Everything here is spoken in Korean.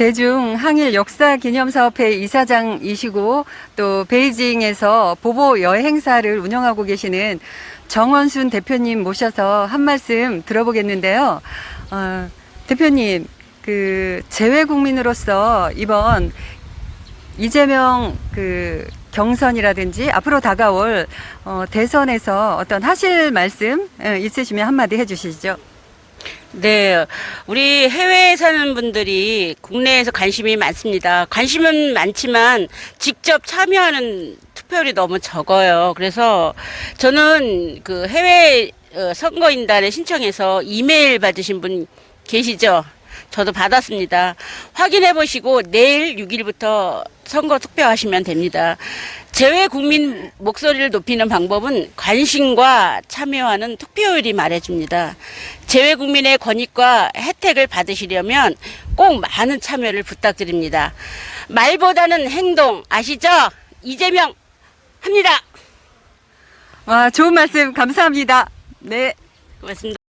제중 항일 역사 기념사업회 이사장이시고 또 베이징에서 보보 여행사를 운영하고 계시는 정원순 대표님 모셔서 한 말씀 들어보겠는데요. 어, 대표님, 그 재외 국민으로서 이번 이재명 그 경선이라든지 앞으로 다가올 어, 대선에서 어떤 하실 말씀 어, 있으시면 한마디 해주시죠. 네, 우리 해외에 사는 분들이 국내에서 관심이 많습니다. 관심은 많지만 직접 참여하는 투표율이 너무 적어요. 그래서 저는 그 해외 어, 선거인단에 신청해서 이메일 받으신 분 계시죠? 저도 받았습니다. 확인해 보시고 내일 6일부터 선거 투표하시면 됩니다. 재외 국민 목소리를 높이는 방법은 관심과 참여하는 투표율이 말해줍니다. 재외 국민의 권익과 혜택을 받으시려면 꼭 많은 참여를 부탁드립니다. 말보다는 행동 아시죠? 이재명 합니다. 와, 좋은 말씀 감사합니다. 네. 고맙습니다.